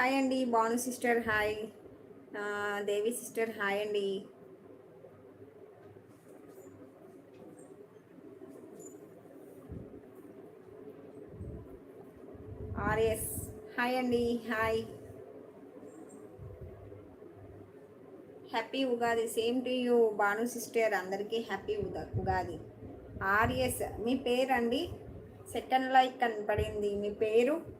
Hi అండి Bhanu sister hi. Devi sister hi అండి. RS hi అండి hi. Happy Ugadi same to you Bhanu sister అందరికీ happy ఉగా Ugadi. RS మీ పేరు అండి సెకండ్ లైక్ కనపడింది మీ పేరు?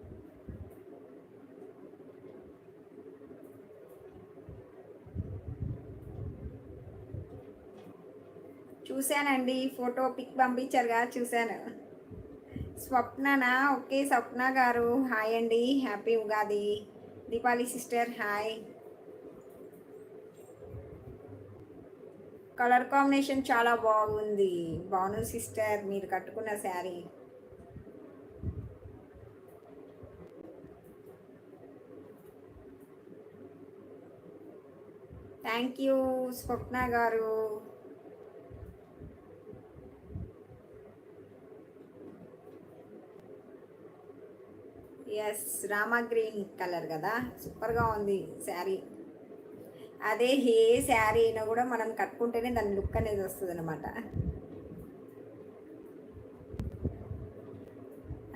చూశానండి. ఫోటో పిక్ పంపించారుగా చూశాను. స్వప్ననా? ఓకే స్వప్న గారు. హాయ్ అండి. Happy Ugadi. Deepali sister hi. Colour combination చాలా బాగుంది. బాను సిస్టర్ మీరు కట్టుకున్న శారీ. థ్యాంక్ యూ స్వప్న గారు. ఎస్ రామా గ్రీన్ కలర్ కదా. సూపర్గా ఉంది శారీ. అదే ఏ శారీ అయినా కూడా మనం కట్టుకుంటేనే దాని లుక్ అనేది వస్తుంది అనమాట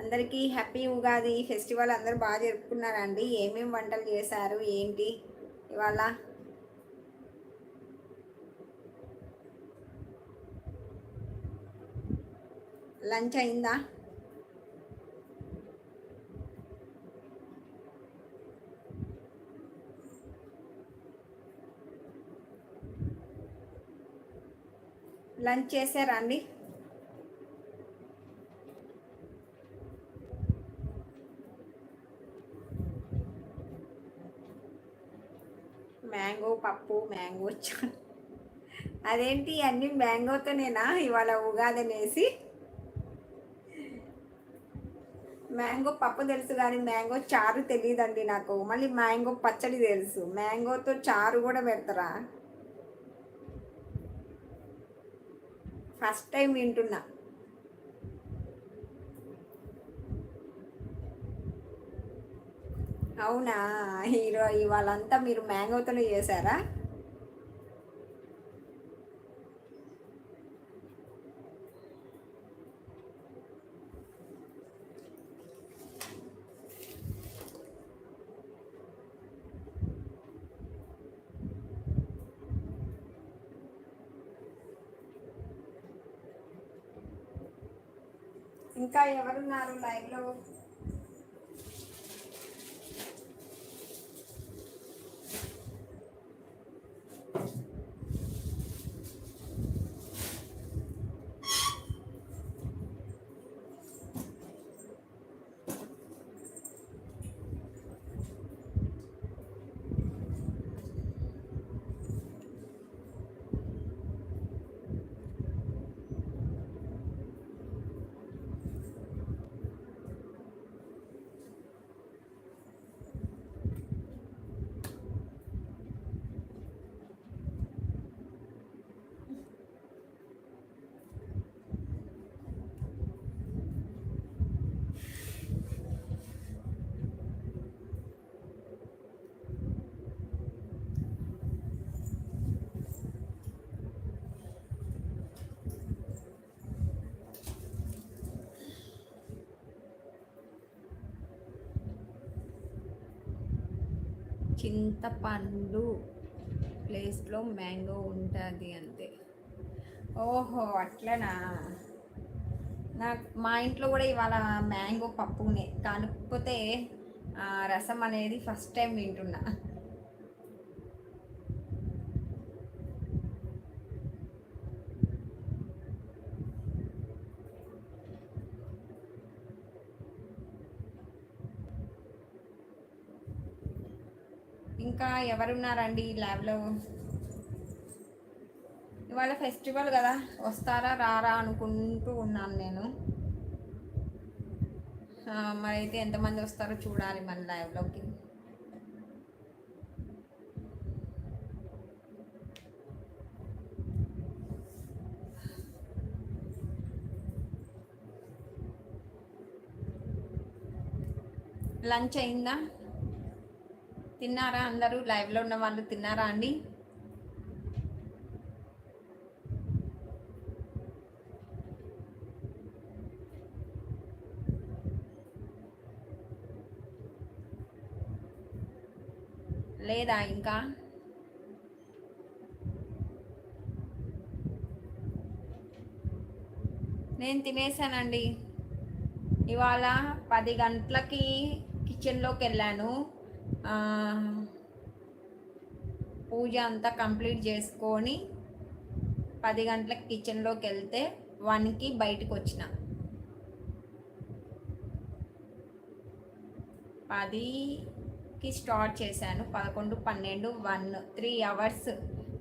అందరికీ హ్యాపీ ఉగాది. ఫెస్టివల్ అందరూ బాగా జరుపుకున్నారండి. ఏమేమి వంటలు చేశారు? ఏంటి? ఇవాళ లంచ్ అయిందా? లంచ్ చేశారా అండి? మ్యాంగో పప్పు మ్యాంగో చా అదేంటి అన్ని మ్యాంగోతోనేనా? ఇవాళ ఉగాది అనేసి మ్యాంగో పప్పు తెలుసు కానీ మ్యాంగో చారు తెలియదండి నాకు. మళ్ళీ మ్యాంగో పచ్చడి తెలుసు. మ్యాంగోతో చారు కూడా పెడతారా? ఫస్ట్ టైం వింటున్నా. అవునా? హీరో ఇవాళంతా మీరు మ్యాంగోతోనే చేశారా? ఇంకా ఎవరున్నారు లైవ్లో? చింతపండు ప్లేస్లో మ్యాంగో ఉంటుంది అంతే. ఓహో అట్లనా? నాకు మా ఇంట్లో కూడా ఇవాళ మ్యాంగో పప్పునే. కాకపోతే రసం అనేది ఫస్ట్ టైం వింటున్నా. ఇంకా ఎవరున్నారండి ల్యాబ్లో? ఇవాళ ఫెస్టివల్ కదా వస్తారా రారా అనుకుంటూ ఉన్నాను నేను. మరి అయితే ఎంతమంది వస్తారో చూడాలి మన లైవ్లోకి లంచ్ అయిందా? తిన్నారా? అందరూ లైవ్లో ఉన్న వాళ్ళు తిన్నారా అండి? లేదా ఇంకా? నేను తినేసానండి. ఇవాళ పది గంటలకి కిచెన్లోకి వెళ్ళాను. పూజ అంతా కంప్లీట్ చేసుకొని పది గంటలకు కిచెన్లోకి వెళ్తే వన్కి బయటకు వచ్చిన. పదికి స్టార్ట్ చేశాను. పదకొండు పన్నెండు one three hours.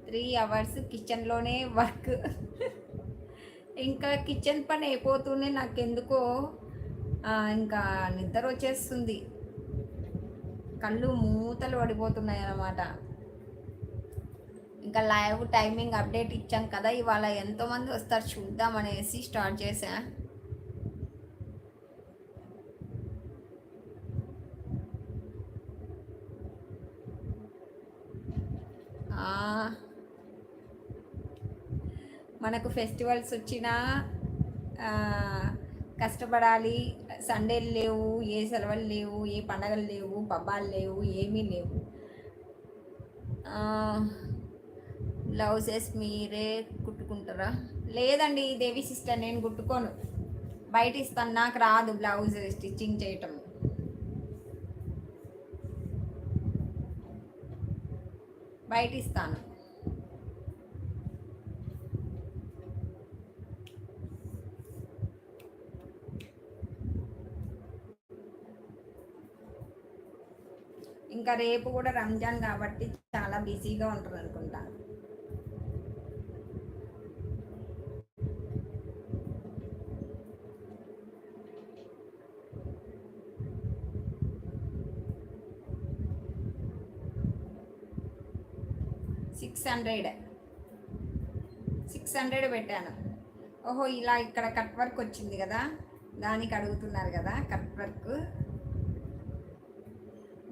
Three hours కిచెన్లోనే work. ఇంకా కిచెన్ పని అయిపోతూనే నాకు ఎందుకో ఇంకా నిద్ర వచ్చేస్తుంది. కళ్ళు మూతలు పడిపోతున్నాయి అన్నమాట ఇంకా లైవ్ టైమింగ్ అప్డేట్ ఇచ్చాం కదా ఇవాళ ఎంతోమంది వస్తారు చూద్దాం అనేసి స్టార్ట్ చేశా మనకు ఫెస్టివల్స్ వచ్చినా కష్టపడాలి. సండేలు లేవు ఏ సెలవులు లేవు ఏ పండగలు లేవు. పబ్బాలు లేవు ఏమీ లేవు. బ్లౌజెస్ మీరే కుట్టుకుంటారా? లేదండి దేవి సిస్టర్ నేను కుట్టుకోను. బయట ఇస్తాను నాకు రాదు బ్లౌజ్ స్టిచ్చింగ్ చేయటం. బయట ఇస్తాను. ఇంకా రేపు కూడా రంజాన్ కాబట్టి చాలా బిజీగా ఉంటారు అనుకుంటా. Six hundred. సిక్స్ హండ్రెడ్ పెట్టాను. ఓహో ఇలా ఇక్కడ కట్ వర్క్ వచ్చింది కదా? దానికి అడుగుతున్నారు కదా కట్ వర్క్.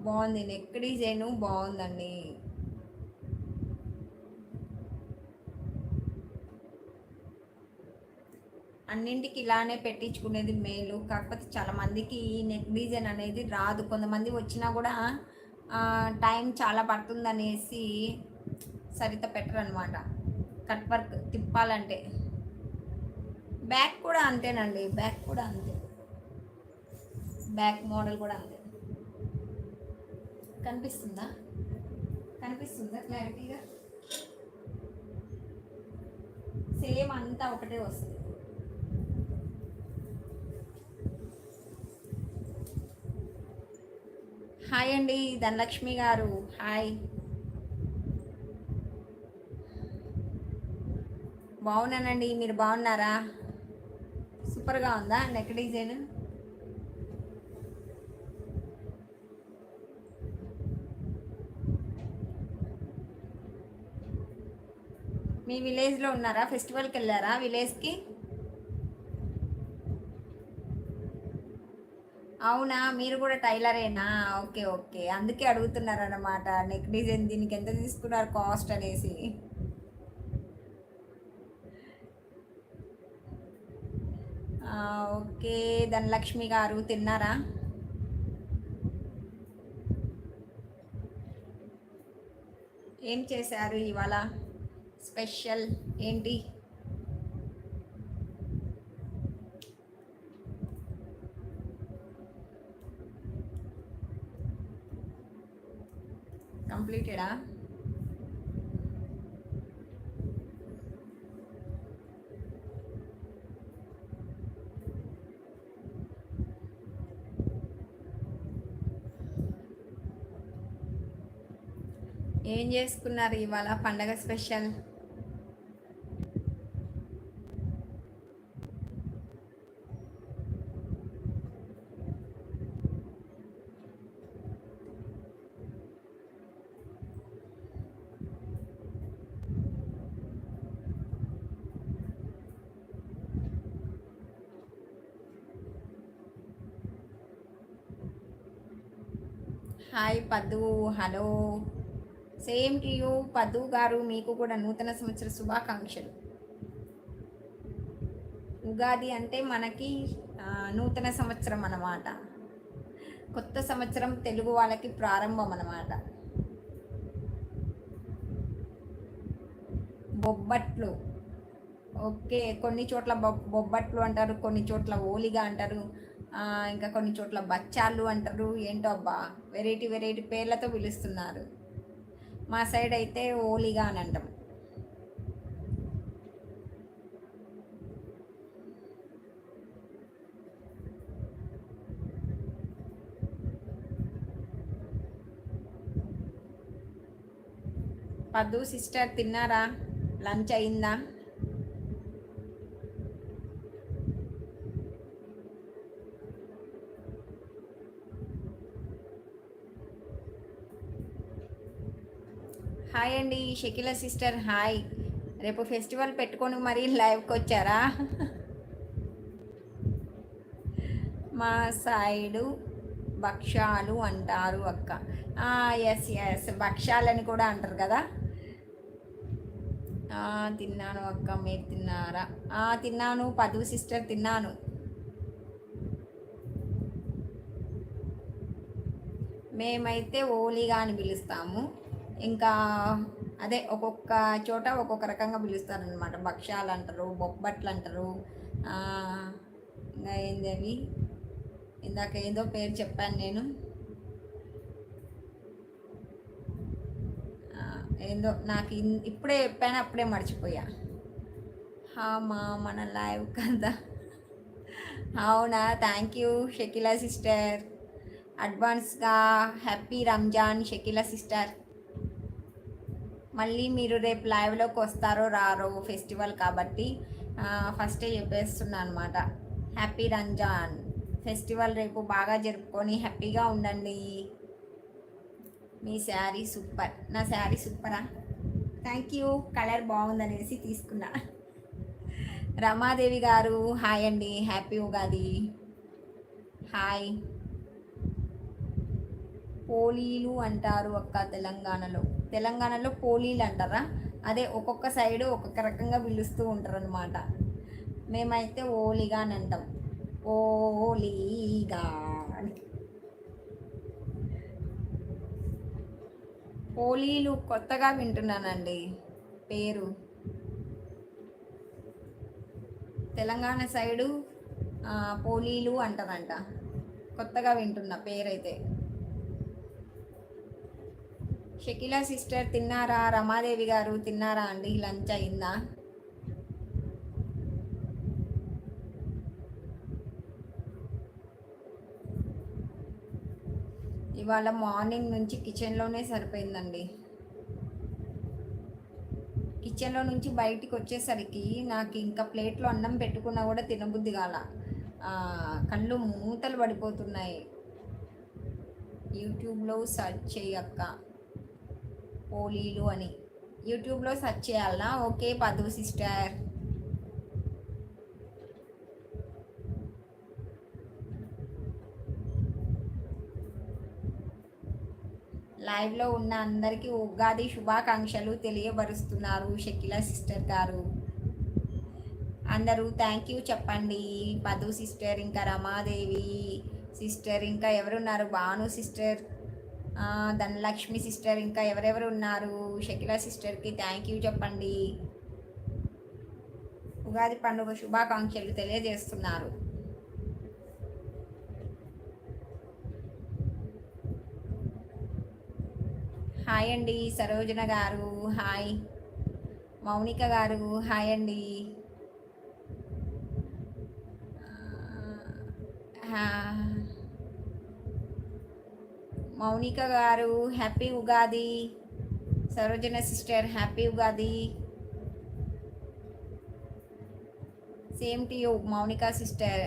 బాగుంది. నెక్ డిజైన్ బాగుందండి. అన్నింటికి ఇలానే పెట్టించుకునేది మేలు. కాకపోతే చాలా మందికి ఈ నెక్ డిజైన్ అనేది రాదు. కొంతమంది వచ్చినా కూడా టైం చాలా పడుతుంది అనేసి సరిత పెట్టరు అనమాట కట్ వర్క్ తిప్పాలంటే. బ్యాక్ కూడా అంతేనండి. బ్యాక్ కూడా అంతే. బ్యాక్ మోడల్ కూడా అంతే. కనిపిస్తుందా? కనిపిస్తుందా? క్లారిటీగా? సేమ్ అంతా ఒకటే వస్తుంది. హాయ్ అండి ధనలక్ష్మి గారు. హాయ్. బాగున్నానండి మీరు బాగున్నారా? సూపర్గా ఉందా? Neck design? మీ విలేజ్లో ఉన్నారా? ఫెస్టివల్కి వెళ్ళారా? విలేజ్కి? అవునా? మీరు కూడా టైలరేనా? Okay okay. అందుకే అడుగుతున్నారు అనమాట నెక్ డిజైన్ దీనికి ఎంత తీసుకున్నారు కాస్ట్ అనేసి. ఓకే. ధనలక్ష్మి గారు తిన్నారా? ఏం చేశారు ఇవాళ? స్పెషల్ ఏంటి? కంప్లీటెడా? ఏం చేసుకున్నారు ఇవాళ పండగ special? Hi Paddu hello. Same to you Paddu గారు మీకు కూడా నూతన సంవత్సర శుభాకాంక్షలు. ఉగాది అంటే మనకి నూతన సంవత్సరం అన్నమాట. కొత్త సంవత్సరం తెలుగు వాళ్ళకి ప్రారంభం అన్నమాట. బొబ్బట్లు. ఓకే కొన్ని చోట్ల బొబ్బట్లు అంటారు కొన్ని చోట్ల ఓలిగా అంటారు. ఇంకా కొన్ని చోట్ల బచ్చాలు అంటారు. ఏంటో అబ్బా వెరైటీ వెరైటీ పేర్లతో పిలుస్తున్నారు. మా సైడ్ అయితే ఓలిగా అని అంటాం. పద్దు సిస్టర్ తిన్నారా? లంచ్ అయిందా హాయ్ అండి షకిల సిస్టర్ హాయ్. రేపు ఫెస్టివల్ పెట్టుకొని మరీ లైవ్కి వచ్చారా మా సైడు భక్ష్యాలు అంటారు అక్క. ఎస్ ఎస్ భక్ష్యాలని కూడా అంటారు కదా? తిన్నాను అక్క. మీరు తిన్నారా? తిన్నాను. పదు సిస్టర్ తిన్నాను. మేమైతే ఓలిగా అని పిలుస్తాము. ఇంకా అదే ఒక్కొక్క చోట ఒక్కొక్క రకంగా పిలుస్తారనమాట భక్ష్యాలు అంటారు బొబ్బట్లు అంటారు ఇంకా ఏంది అవి? ఇందాక ఏదో పేరు చెప్పాను నేను. ఏందో నాకు ఇన్- ఇప్పుడే చెప్పాను అప్పుడే మర్చిపోయా. హా మా మన లైవ్ కదా. అవునా? Thank you Shakila sister. అడ్వాన్స్గా హ్యాపీ రంజాన్ షకిలా సిస్టర్. మళ్ళీ మీరు రేపు లైవ్లోకి వస్తారో రారో ఫెస్టివల్ కాబట్టి ఫస్టే చెప్పేస్తున్నా అనమాట హ్యాపీ రంజాన్. ఫెస్టివల్ రేపు బాగా జరుపుకొని హ్యాపీగా ఉండండి. మీ శారీ సూపర్. నా శారీ సూపరా? Thank you. కలర్ బాగుందనేసి తీసుకున్నా. రమాదేవి గారు హాయ్ అండి. హ్యాపీ ఉగాది. హాయ్. పోలీలు అంటారు అక్క తెలంగాణలో. తెలంగాణలో పోలీలు అంటారా? అదే ఒక్కొక్క సైడు ఒక్కొక్క రకంగా పిలుస్తూ ఉంటారు అనమాట మేమైతే ఓలిగా అని అంటాం. ఓలీగా అని. పోలీలు కొత్తగా వింటున్నానండి. పేరు. తెలంగాణ సైడు పోలీలు అంటారంట. కొత్తగా వింటున్నా పేరైతే. షకిలా సిస్టర్ తిన్నారా? రమాదేవి గారు తిన్నారా అండి? లంచ్ అయిందా? ఇవాళ మార్నింగ్ నుంచి కిచెన్లోనే సరిపోయిందండి. కిచెన్లో నుంచి బయటికి వచ్చేసరికి నాకు ఇంకా ప్లేట్లో అన్నం పెట్టుకున్నా కూడా తినబుద్ధి కాల. కళ్ళు మూతలు పడిపోతున్నాయి. యూట్యూబ్లో సెర్చ్ చేయక్క పోలీలు అని. యూట్యూబ్లో సెర్చ్ చేయాలనా? ఓకే పదు సిస్టర్. లైవ్లో ఉన్న అందరికీ ఉగాది శుభాకాంక్షలు తెలియబరుస్తున్నారు షకిల సిస్టర్ గారు. అందరూ థ్యాంక్ యూ చెప్పండి. పదు సిస్టర్ ఇంకా రమాదేవి సిస్టర్ ఇంకా ఎవరున్నారు? భాను సిస్టర్. ధనలక్ష్మి సిస్టర్ ఇంకా ఎవరెవరు ఉన్నారు? షకిలా సిస్టర్కి థ్యాంక్ యూ చెప్పండి. ఉగాది పండుగ శుభాకాంక్షలు తెలియజేస్తున్నారు. హాయ్ అండి సరోజన గారు. హాయ్. మౌనిక గారు హాయ్ అండి. హా మౌనిక గారు happy Ugadi. Sarojana sister happy Ugadi. Same to you Mounika sister.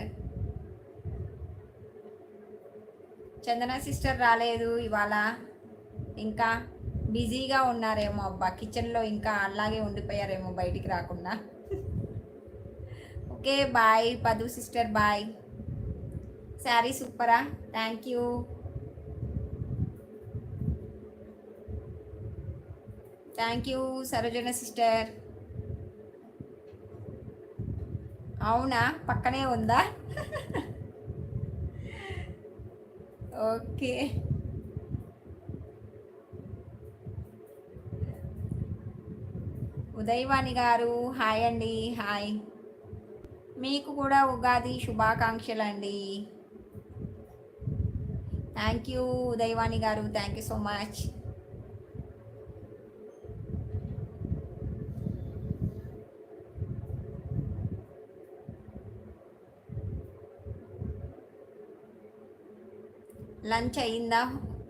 Chandana sister రాలేదు ఇవాళ. ఇంకా బిజీగా ఉన్నారేమో అబ్బా. కిచెన్లో ఇంకా అలాగే ఉండిపోయారేమో బయటికి రాకుండా. Okay bye. Padu sister bye. Saree సూపరా? Thank you. Thank you Sarojana sister అవునా? పక్కనే ఉందా? ఓకే ఉదయవాణి గారు హాయ్ అండి హాయ్. మీకు కూడా ఉగాది శుభాకాంక్షలు అండి థ్యాంక్ యూ ఉదయవాణి గారు. Thank you so much lunch అయిందా?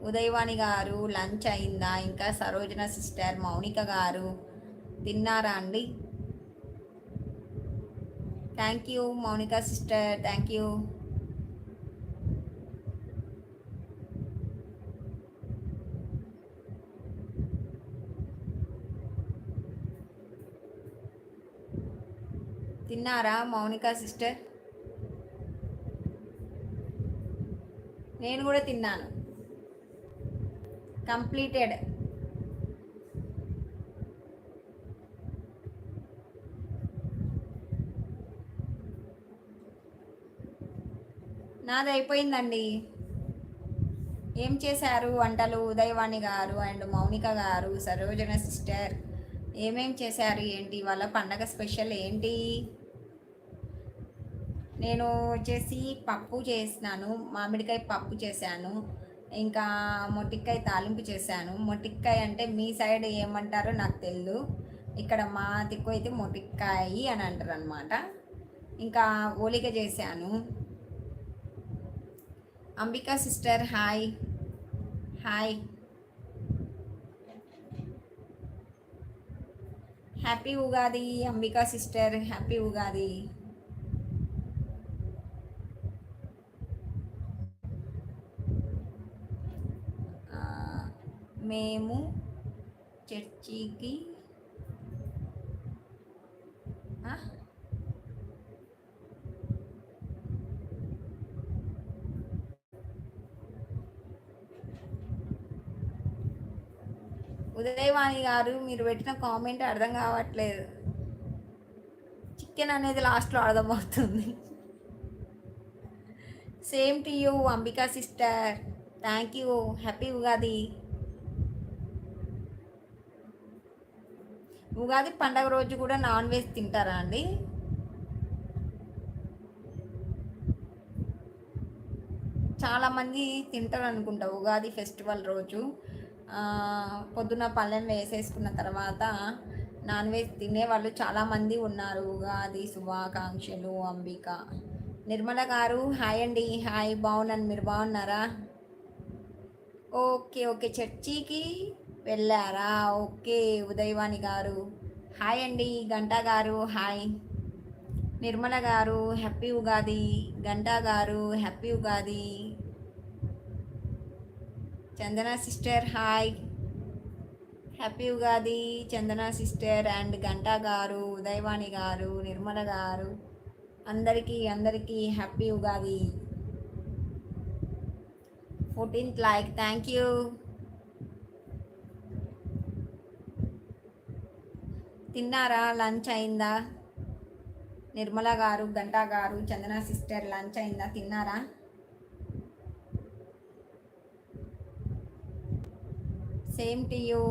ఉదయవాణి గారు లంచ్ అయిందా? ఇంకా సరోజన సిస్టర్ మౌనిక గారు తిన్నారా అండి? Thank you Mounika sister thank you. తిన్నారా మౌనిక సిస్టర్? నేను కూడా తిన్నాను. కంప్లీటెడ్ నాది అయిపోయిందండి. ఏం చేశారు వంటలు? ఉదయవాణి గారు అండ్ మౌనిక గారు సరోజన సిస్టర్. ఏమేం చేశారు ఏంటి? వాళ్ళ పండగ స్పెషల్ ఏంటి? నేను వచ్చేసి పప్పు చేసినాను మామిడికాయ పప్పు చేశాను ఇంకా మొటిక్కాయ తాలింపు చేశాను. మొటిక్కాయ అంటే మీ సైడ్ ఏమంటారో నాకు తెలియదు ఇక్కడ మా దిక్కు అయితే మొటిక్కాయి అని అంటారు అనమాట ఇంకా ఓలిక చేశాను. Ambika sister hi. Hi. Happy Ugadi Ambika sister. Happy Ugadi. మేము చర్చికి ఉదయవాణి గారు మీరు పెట్టిన కామెంట్ అర్థం కావట్లేదు. చికెన్ అనేది లాస్ట్లో అర్థమవుతుంది. Same to you Ambika sister. Thank you happy Ugadi. Ugadi పండగ రోజు కూడా నాన్ వెజ్ తింటారా అండి? చాలామంది తింటారు అనుకుంటా ఉగాది ఫెస్టివల్ రోజు. పొద్దున పళ్ళెం వేసేసుకున్న తర్వాత నాన్ వెజ్ తినేవాళ్ళు చాలామంది ఉన్నారు. ఉగాది శుభాకాంక్షలు అంబిక. నిర్మల గారు హాయ్ అండి. హాయ్ బాగున్నాను. మీరు బాగున్నారా? Okay okay. చర్చికి వెళ్ళారా? ఓకే ఉదయవాణి గారు. హాయ్ అండి గంటా గారు. హాయ్. నిర్మల గారు హ్యాపీ ఉగాది. గంటా గారు happy Ugadi. Chandana sister hi. Happy Ugadi Chandana sister and Ganta గారు ఉదయవాణి గారు నిర్మల గారు. అందరికీ అందరికీ happy Ugadi. Fourteenth like. Thank you. తిన్నారా? లంచ్ అయిందా? నిర్మల గారు గంటా గారు చందన సిస్టర్ లంచ్ అయిందా? తిన్నారా? సేమ్ టు యూ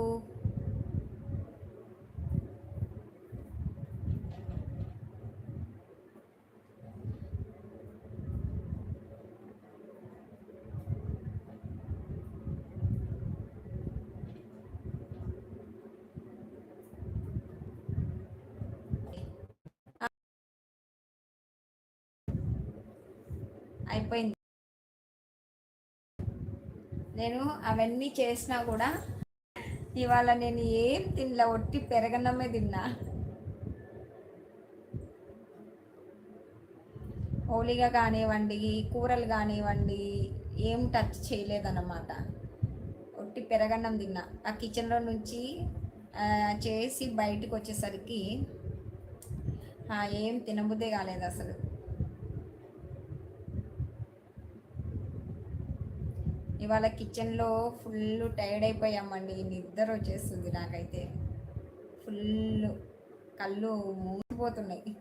అయిపోయింది. నేను అవన్నీ చేసినా కూడా ఇవాళ నేను ఏం తినలే ఒట్టి పెరగన్నమే తిన్నా. హోలీగా కానివ్వండి కూరలు కానివ్వండి ఏం టచ్ చేయలేదన్నమాట. ఒట్టి పెరగన్నం తిన్నా. ఆ కిచెన్లో నుంచి చేసి బయటకు వచ్చేసరికి ఏం తినబుద్దే కాలేదు అసలు. ఇవాళ కిచెన్లో ఫుల్ టైర్డ్ అయిపోయామండి. నిద్ర వచ్చేస్తుంది నాకైతే. ఫుల్ కళ్ళు మూసిపోతున్నాయి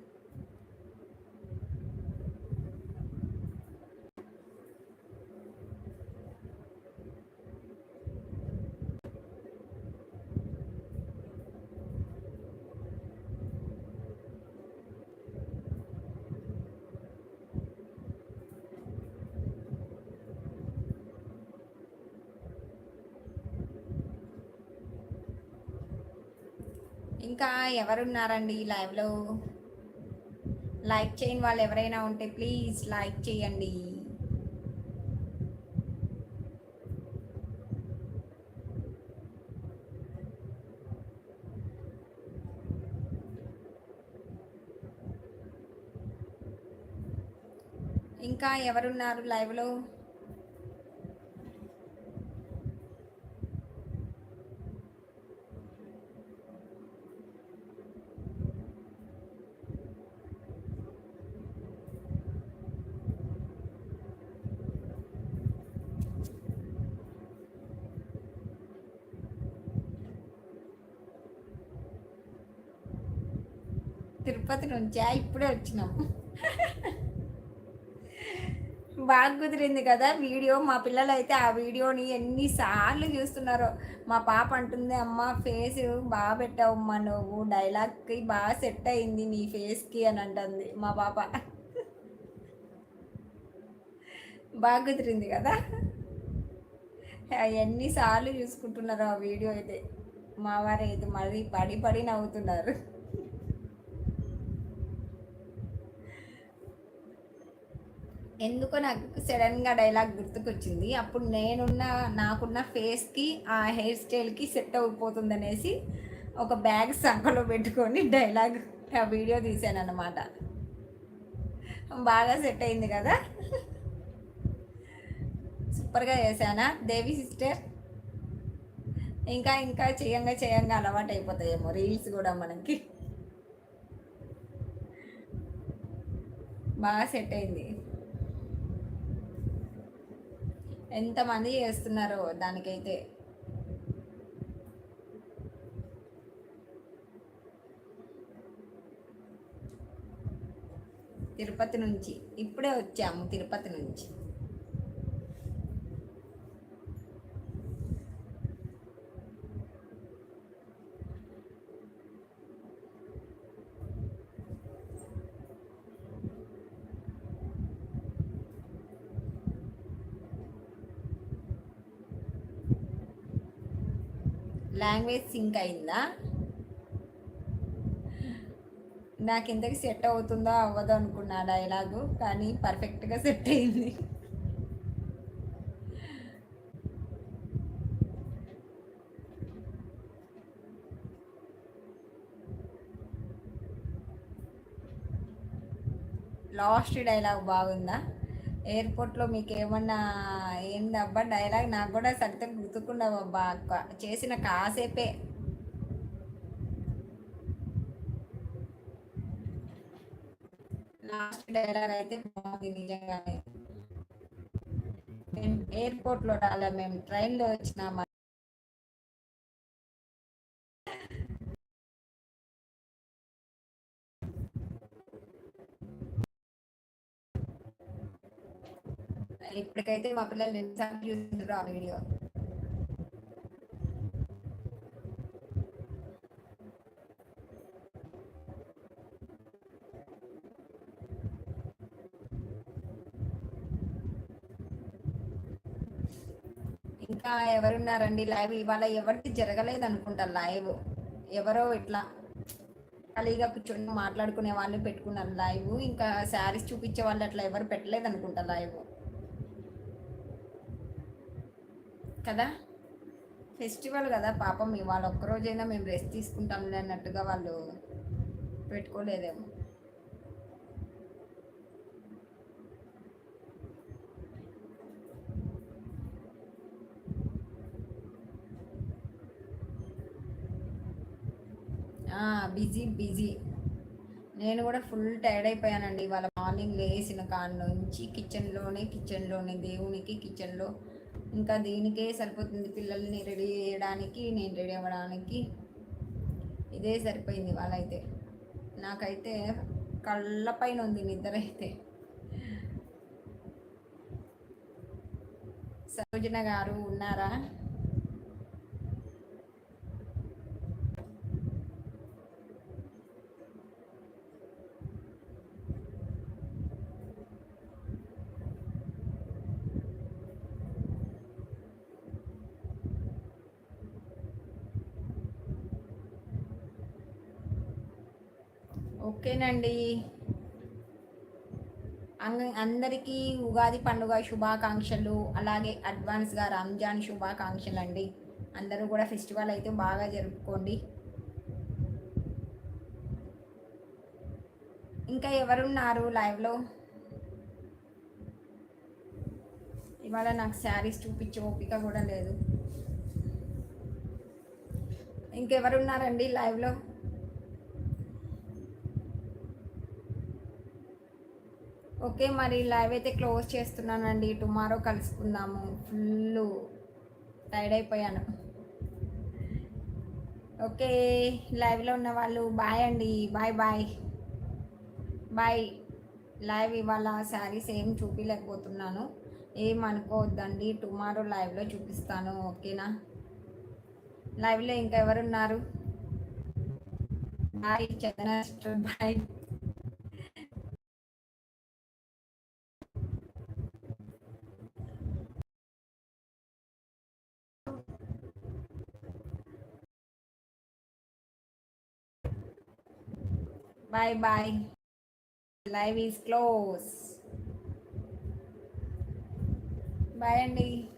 ఇంకా ఎవరున్నారండి లైవ్లో లైక్ చేయని వాళ్ళు ఎవరైనా ఉంటే ప్లీజ్ లైక్ చేయండి. ఇంకా ఎవరున్నారు లైవ్లో తిరుపతి నుంచా? ఇప్పుడే వచ్చినాం. బాగా కుదిరింది కదా వీడియో. మా పిల్లలు అయితే ఆ వీడియోని ఎన్నిసార్లు చూస్తున్నారో. మా పాప అంటుంది అమ్మ ఫేస్ బాగా పెట్టావమ్మా నువ్వు. డైలాగ్కి బాగా సెట్ అయింది నీ ఫేస్కి అని అంటుంది మా పాప. బాగా కుదిరింది కదా. ఎన్నిసార్లు చూసుకుంటున్నారు ఆ వీడియో అయితే. మా వారు అయితే మళ్ళీ పడి పడి నవ్వుతున్నారు. ఎందుకో నాకు సడన్గా డైలాగ్ గుర్తుకొచ్చింది. అప్పుడు నేనున్న నాకున్న ఫేస్కి ఆ హెయిర్ స్టైల్కి సెట్ అయిపోతుంది అనేసి ఒక బ్యాగ్ సంఖలో పెట్టుకొని డైలాగ్ ఆ వీడియో తీశాను అనమాట బాగా సెట్ అయింది కదా? సూపర్గా చేశానా? దేవి సిస్టర్? ఇంకా ఇంకా చేయంగా చేయంగా అలవాటు అయిపోతాయేమో రీల్స్ కూడా మనకి. బాగా సెట్ అయింది. ఎంతమంది చేస్తున్నారో దానికైతే. తిరుపతి నుంచి ఇప్పుడే వచ్చాము తిరుపతి నుంచి. లాంగ్వేజ్ సింక్ అయిందా? నాకు ఇంతకు సెట్ అవుతుందో అవ్వదో అనుకున్నా డైలాగు కానీ పర్ఫెక్ట్గా సెట్ అయింది. లాస్ట్ డైలాగ్ బాగుందా? ఎయిర్పోర్ట్లో మీకు ఏమన్నా ఏందబ్బా డైలాగ్? నాకు కూడా సరిగ్గా గుర్తుకుండవబ్బా చేసిన కాసేపే. లాస్ట్ డైలాగ్ అయితే బాగుంది నిజంగానే. మేము ఎయిర్పోర్ట్లో రాలే మేము ట్రైన్లో వచ్చినామా? ఇప్పటికైతే మా పిల్లలు ఎన్నిసార్లు చూస్తున్నారు ఆ వీడియో. ఇంకా ఎవరున్నారండి? లైవ్ ఇవాళ ఎవరికి జరగలేదు అనుకుంటా లైవ్. ఎవరో ఇట్లా ఖాళీగా కూర్చొని మాట్లాడుకునే వాళ్ళు పెట్టుకున్నారు లైవ్. ఇంకా శారీస్ చూపించే వాళ్ళు అట్లా ఎవరు పెట్టలేదు అనుకుంటా లైవ్. కదా? ఫెస్టివల్ కదా పాపం. ఇవాళ ఒక్కరోజైనా మేము రెస్ట్ తీసుకుంటాంలే అన్నట్టుగా వాళ్ళు పెట్టుకోలేదేమో. Busy busy. నేను కూడా ఫుల్ టైర్డ్ అయిపోయానండి. ఇవాళ మార్నింగ్ లేచిన కాడ నుంచి కిచెన్లోనే కిచెన్లోనే దేవునికి కిచెన్లో ఇంకా దీనికే సరిపోతుంది. పిల్లల్ని రెడీ చేయడానికి నేను రెడీ అవ్వడానికి ఇదే సరిపోయింది వాళ్ళైతే నాకైతే కళ్ళపైన ఉంది నిద్ర అయితే. సరోజన గారు ఉన్నారా? ఓకేనండి. అంగ- అందరికీ ఉగాది పండుగ శుభాకాంక్షలు అలాగే అడ్వాన్స్గా రంజాన్ శుభాకాంక్షలు అండి అందరూ కూడా ఫెస్టివల్ అయితే బాగా జరుపుకోండి. ఇంకా ఎవరున్నారు లైవ్లో? ఇవాళ నాకు శారీస్ చూపించే ఓపిక కూడా లేదు. ఇంకెవరున్నారండి లైవ్లో? ఓకే మరి లైవ్ అయితే క్లోజ్ చేస్తున్నానండి. టుమారో కలుసుకుందాము. ఫుల్ టైర్డ్ అయిపోయాను. ఓకే లైవ్లో ఉన్న వాళ్ళు బాయ్ అండి. Bye bye. బాయ్. లైవ్ ఇవాళ శారీస్ ఏం చూపించలేకపోతున్నాను ఏం అనుకోవద్దండి. టుమారో లైవ్లో చూపిస్తాను. ఓకేనా? లైవ్లో ఇంకా ఎవరున్నారు? Bye Chandana bye. Bye bye. Live is close. Bye, Andy.